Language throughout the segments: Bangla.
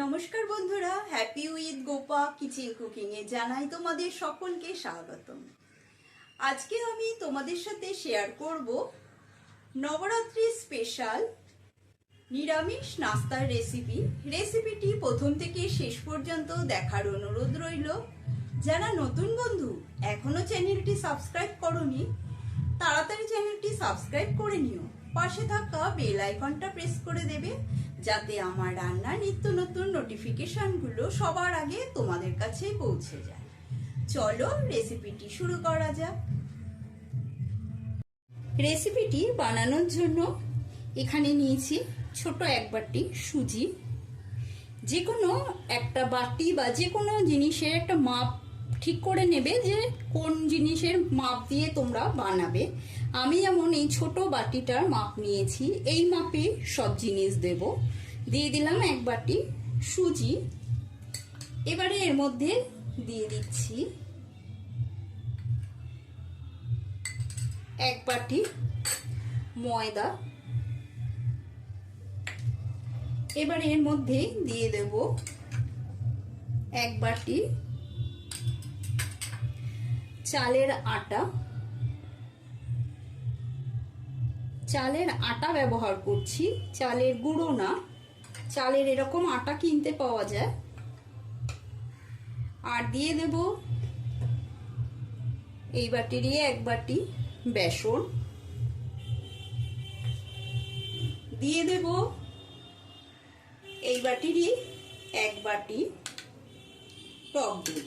নমস্কার বন্ধুরা happy with Gopa kitchen cooking এ জানাই তোমাদের সকলকে স্বাগতম। আজকে আমি তোমাদের সাথে শেয়ার করব নবরাত্রি স্পেশাল নিরামিষ নাস্তার রেসিপি রেসিপিটি প্রথম থেকে শেষ পর্যন্ত দেখার অনুরোধ রইল। যারা নতুন বন্ধু, এখনও চ্যানেলটি সাবস্ক্রাইব করনি, তাড়াতাড়ি চ্যানেলটি সাবস্ক্রাইব করে নিও। পাশে থাকা বেল আইকনটা প্রেস করে দেবে। যাতে আমার রান্নার নিত্য নতুন নোটিফিকেশনগুলো সবার আগে তোমাদের কাছে পৌঁছে যায়। চলো রেসিপিটি শুরু করা যাক। রেসিপিটি বানানোর জন্য এখানে নিয়েছি ছোট এক বাটি সুজি। যে কোনো একটা বাটি বা যে কোনো জিনিসের একটা মাপ ঠিক করে নেবে যে কোন জিনিসের মাপ দিয়ে তোমরা বানাবে। আমি যেমন এই ছোট বাটিটার মাপ নিয়েছি, এই মাপে সব জিনিস দেব। দিয়ে দিলাম এক বাটি সুজি। এবারে এর মধ্যে দিয়ে দিচ্ছি এক বাটি ময়দা। এবার এর মধ্যে দিয়ে দেব এক বাটি চালের আটা। চালের আটা ব্যবহার করছি, চালের গুঁড়ো না। চালের এরকম আটা কিনতে পাওয়া যায়। আর দিয়ে দেব এই বাটিরই এক বাটি বেসন। দিয়ে দেব এই বাটিরই এক বাটি টক দই।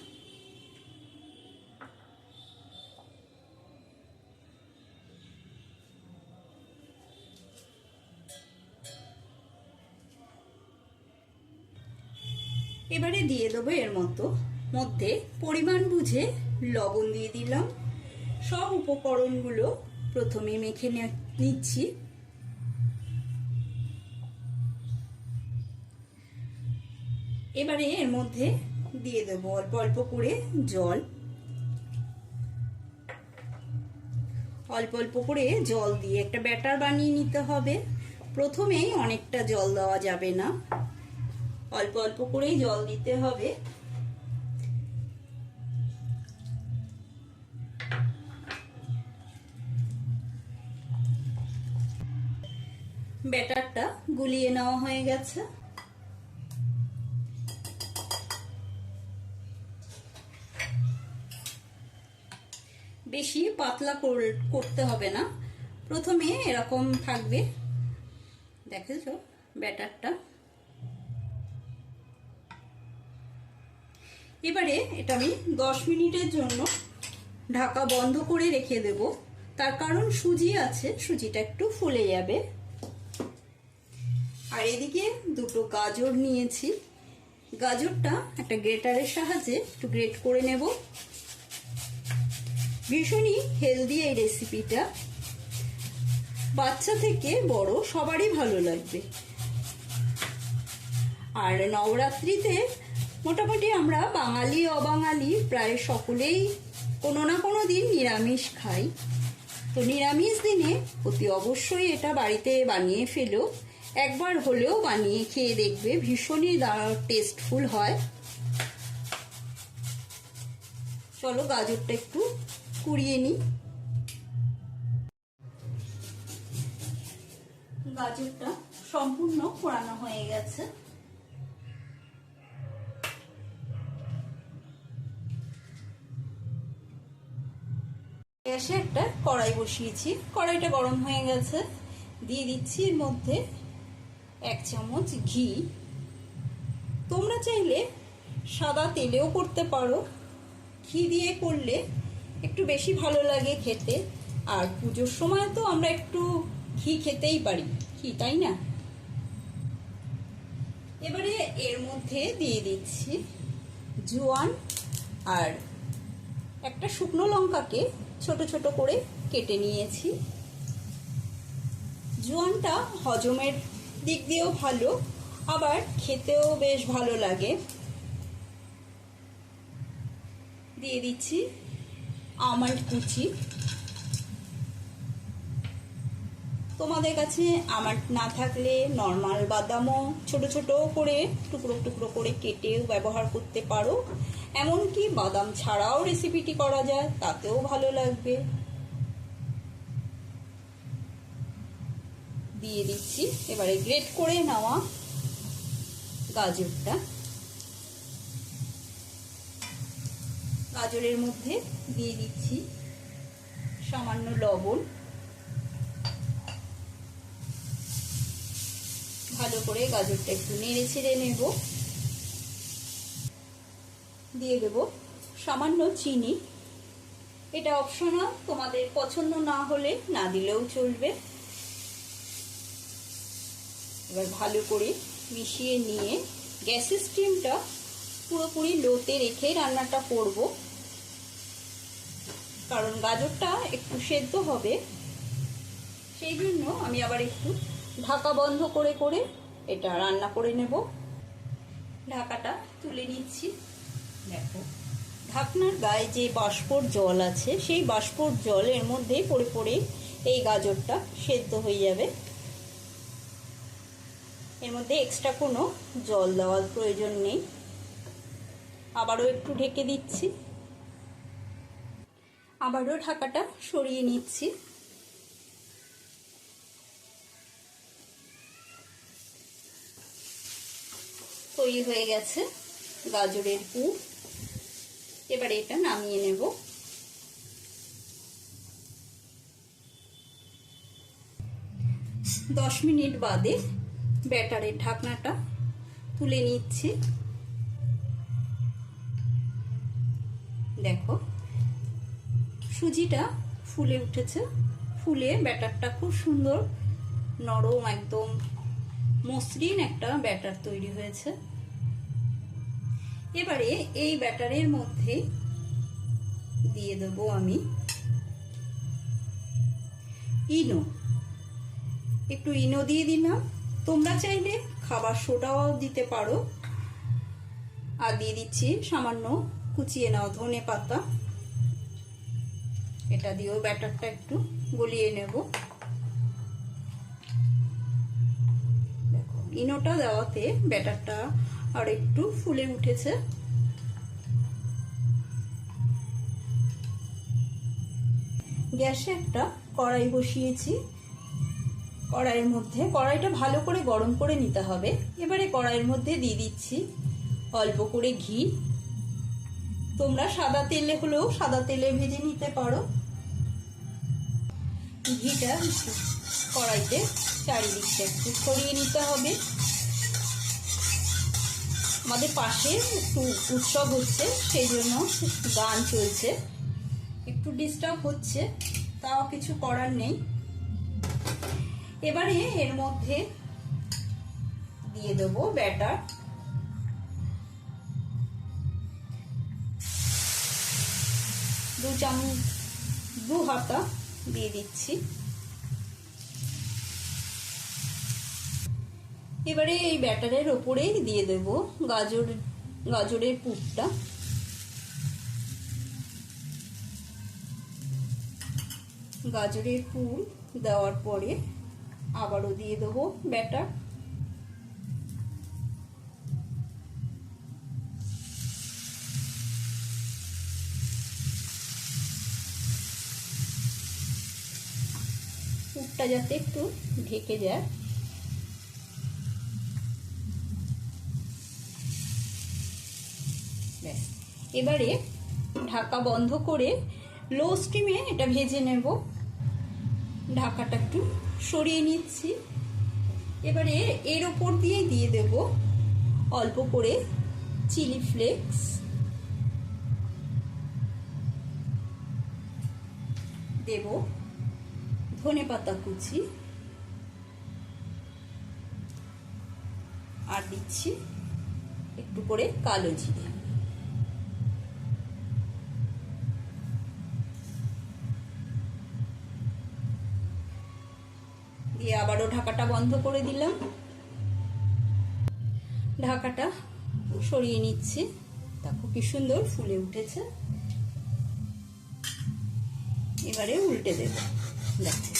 এবারে দিয়ে দেবো এর মতো। মধ্যে পরিমাণ বুঝে লবণ দিয়ে দিলাম। সব উপকরণগুলো প্রথমে মেখে নিচ্ছি। এবারে এর মধ্যে দিয়ে দেবো অল্প অল্প করে জল। অল্প অল্প করে জল দিয়ে একটা ব্যাটার বানিয়ে নিতে হবে। প্রথমেই অনেকটা জল দেওয়া যাবে না। অল্প অল্প করেই জল দিতে হবে। ব্যাটারটা গুলিয়ে নেওয়া হয়ে গেছে। বেশি পাতলা করতে হবে না। প্রথমে এরকম থাকবে। দেখেছ ব্যাটারটা? এবারে এটা আমি দশ মিনিটের জন্য ঢাকা বন্ধ করে রেখে দেব। তার কারণ সুজি আছে, সুজিটা একটু ফুলে যাবে। আর এদিকে দুটো গাজর নিয়েছি। গাজরটা একটা গ্রেটারের সাহায্যে একটু গ্রেট করে নেব। ভীষণই হেলদি এই রেসিপিটা বাচ্চা থেকে বড় সবারই ভালো লাগবে। আর নবরাত্রিতে মোটামুটি আমরা বাঙালি, অবাঙালি প্রায় সকলেই কোনো না কোনো দিন নিরামিষ খাই। তো নিরামিষ দিনে অতি অবশ্যই এটা বাড়িতে বানিয়ে ফেলো। একবার হলেও বানিয়ে খেয়ে দেখবে, ভীষণই টেস্টফুল হয়। চলো গাজরটা একটু কুড়িয়ে নিই। গাজরটা সম্পূর্ণ কোরানো হয়ে গেছে। গ্যাসে একটা কড়াই বসিয়েছি। কড়াইটা গরম হয়ে গেছে। দিয়ে দিচ্ছি এর মধ্যে এক চামচ ঘি। তোমরা চাইলে সাদা তেলেও করতে পারো। ঘি দিয়ে করলে একটু বেশি ভালো লাগে খেতে। আর পুজোর সময় তো আমরা একটু ঘি খেতেই পারি। কি তাই না? এবারে এর মধ্যে দিয়ে দিচ্ছি জোয়ান আর একটা শুকনো লঙ্কাকে ছোট ছোট করে কেটে নিয়েছি। জোয়ানটা হজমের দিক দিয়েও ভালো, আবার খেতেও বেশ ভালো লাগে। দিয়ে দিচ্ছি আমন্ড কুচি। তোমাদের কাছে আমার না থাকলে নর্মাল বাদামও ছোট ছোট করে, টুকরো টুকরো করে কেটেও ব্যবহার করতে পারো। এমনকি বাদাম ছাড়াও রেসিপিটি করা যায়, তাতেও ভালো লাগবে। দিয়ে দিচ্ছি, এবারে গ্রেট করে নেওয়া গাজরটা। গাজরের মধ্যে দিয়ে দিচ্ছি সামান্য লবণ। ভালো করে গাজরটা একটু নেড়ে ছেড়ে নেব। দিয়ে দেব। সামান্য চিনি। এটা অপশনাল তোমাদের পছন্দ না হলে না দিলেও চলবে। এবার ভালো করে মিশিয়ে নিয়ে গ্যাসের স্টিমটা পুরোপুরি লোতে রেখে রান্নাটা করব। কারণ গাজরটা একটু সেদ্ধ হবে। সেই জন্য আমি আবার একটু ঢাকা বন্ধ করে করে এটা রান্না করে নেব। ঢাকাটা তুলে নিচ্ছি। দেখো। ঢাকনার গায়ে যে বাষ্পর জল আছে, সেই বাষ্পর জলের মধ্যেই পড়ে পড়ে এই গাজরটা সেদ্ধ হয়ে যাবে। এর মধ্যে এক্সট্রা কোনো জল দেওয়ার প্রয়োজন নেই। আবারও একটু ঢেকে দিচ্ছি। আবারও ঢাকাটা সরিয়ে নিচ্ছি। তৈরি হয়ে গেছে গাজরের পুর। এবারে এটা নামিয়ে নেব। দশ মিনিট বাদে ব্যাটারের ঢাকনাটা তুলে নিচ্ছি। দেখো, সুজিটা ফুলে উঠেছে। ফুলে ব্যাটারটা খুব সুন্দর, নরম, একদম মসৃণ একটা ব্যাটার তৈরি হয়েছে। এবারে এই ব্যাটারের মধ্যে দিয়ে দেবো আমি ইনো। একটু ইনো দিয়ে দিলাম। তোমরা চাইলে খাবার সোডাও দিতে পারো। আর দিয়ে দিচ্ছি সামান্য কুচিয়ে নাও ধনে পাতা। এটা দিয়েও ব্যাটারটা একটু গলিয়ে নেব। দেখো, ইনোটা দেওয়াতে ব্যাটারটা আর একটু ফুলে উঠেছে। গ্যাসে একটা কড়াই বসিয়েছি। কড়াইয়ের মধ্যে, কড়াইটা ভালো করে গরম করে নিতে হবে। এবারে কড়াইয়ের মধ্যে দিয়ে দিচ্ছি অল্প করে ঘি। তোমরা সাদা তেলে হলেও সাদা তেলে ভেজে নিতে পারো। ঘিটা কড়াইতে চারিদিকটা একটু ছড়িয়ে নিতে হবে। আমাদের পাশে একটু উৎসব হচ্ছে, সেই জন্য গান চলছে। একটু ডিস্টার্ব হচ্ছে, তাও কিছু করার নেই। এবারে এর মধ্যে দিয়ে দেবো ব্যাটার। দু চামচ, দু হাতা দিয়ে দিচ্ছি। এবারে এই ব্যাটারের ওপরেই দিয়ে দেব গাজর, গাজরের পুরটা। গাজরের পুর দেওয়ার পরে আবারও দিয়ে দেবো ব্যাটার। পুরটা যাতে একটু ঢেকে যায়। এবারে ঢাকা বন্ধ করে লো স্টিমে এটা ভেজে নেব। ঢাকাটা একটু সরিয়ে নিচ্ছি। এবারে এর ওপর দিয়ে দিয়ে দেব অল্প করে চিলি ফ্লেক্স দেব ধনে পাতা কুচি। আর দিচ্ছি একটু করে কালো জিরে। ঢাকাটা বন্ধ করে দিলাম। ঢাকাটা সরিয়ে নিচ্ছি। দেখো কি সুন্দর ফুলে উঠেছে। এবারে উল্টে দেব। দেখো।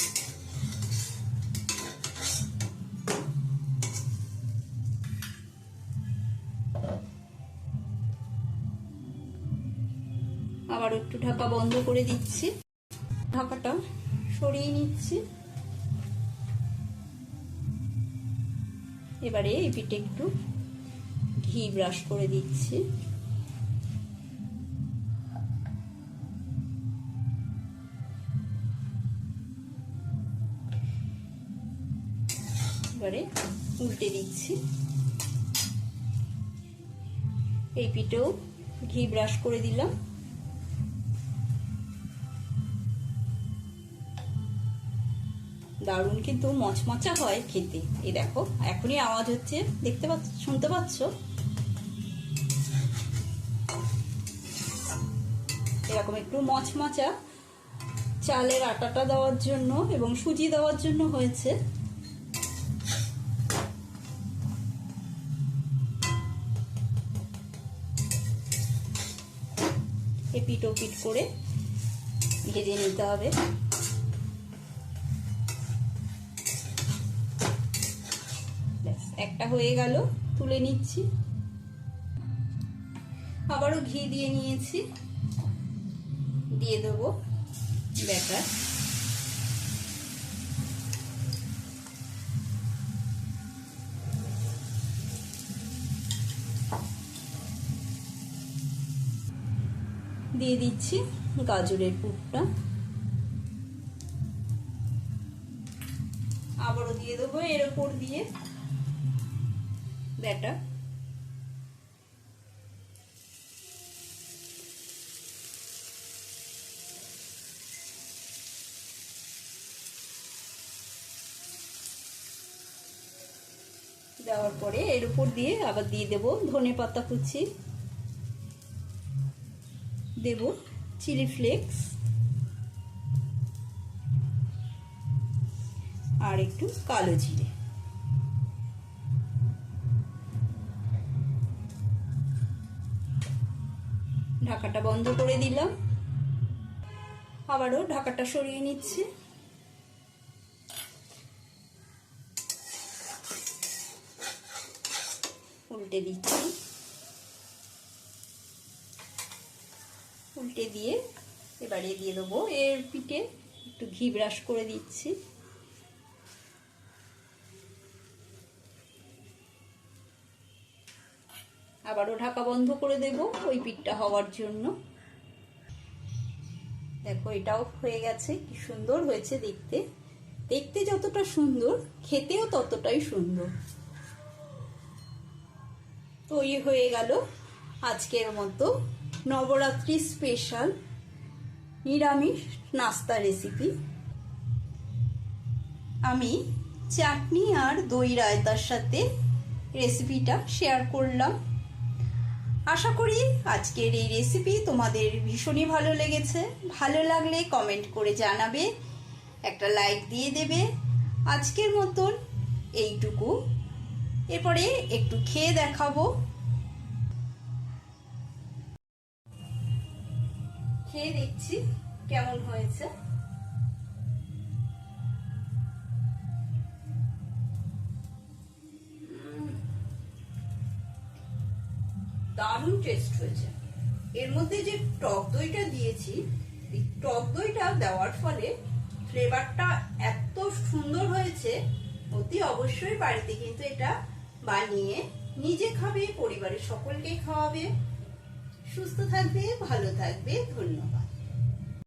আবার একটু ঢাকা বন্ধ করে দিচ্ছি। ঢাকাটা সরিয়ে নিচ্ছি। এবারে এই পিঠে একটু ঘি ব্রাশ করে দিচ্ছি। এবারে উল্টে দিচ্ছি। এই পিঠেও ঘি ব্রাশ করে দিলাম। দারুণ কিন্তু মচমচা হয় খেতে। এই দেখো, এখনই আওয়াজ হচ্ছে, দেখতে পাচ্ছ, শুনতে পাচ্ছ? এরকম একটু মচমচা, চালের আটাটা দেওয়ার জন্য এবং সুজি দেওয়ার জন্য হয়েছে। এপিট ওপিট করে ভেজে নিতে হবে। হয়ে গেল, তুলে নিচ্ছি। আবারও ঘি দিয়ে নিয়েছি। দিয়ে দেবো ব্যাটার। দিয়ে দিচ্ছি গাজরের পুরটা। আবারও দিয়ে দেবো এর ওপর দিয়ে। ব্যাটার দেওয়ার পরে এর উপর দিয়ে আবার দিয়ে দেব ধনে পাতা কুচি। দেব চিলি ফ্লেক্স আর একটু কালো জিরে। ঢাকাটা বন্ধ করে দিলাম। আবারও ঢাকাটা সরিয়ে নিচ্ছি। উল্টে দিচ্ছি। উল্টে দিয়ে এবারে দিয়ে দেবো এর পিঠে একটু ঘি ব্রাশ করে দিচ্ছি। আবারও ঢাকা বন্ধ করে দেব ওই পিঠটা হওয়ার জন্য। দেখো, এটাও হয়ে গেছে, কি সুন্দর হয়েছে দেখতে। দেখতে যতটা সুন্দর, খেতেও ততটাই সুন্দর। তো তৈরি হয়ে গেল আজকের মতো নবরাত্রি স্পেশাল নিরামিষ নাস্তা রেসিপি। আমি চাটনি আর দই রায়তার সাথে রেসিপিটা শেয়ার করলাম। আশা করি আজকের এই রেসিপি তোমাদের ভীষণই ভালো লেগেছে। ভালো লাগলে কমেন্ট করে জানাবে, একটা লাইক দিয়ে দেবে। আজকের মতন এইটুকু। এরপরে একটু খেয়ে দেখাবো। খেয়ে দেখছি কেমন হয়েছে। দারুণ টেস্ট হয়েছে। এর মধ্যে যে টক দইটা দিয়েছি, এই টক দইটা দেওয়ার ফলে ফ্লেভারটা এত সুন্দর হয়েছে, অতি অবশ্যই বাড়িতে কিন্তু এটা বানিয়ে নিজে খাবে, পরিবারের সকলকে খাওয়াবে। সুস্থ থাকবে, ভালো থাকবে, ধন্যবাদ।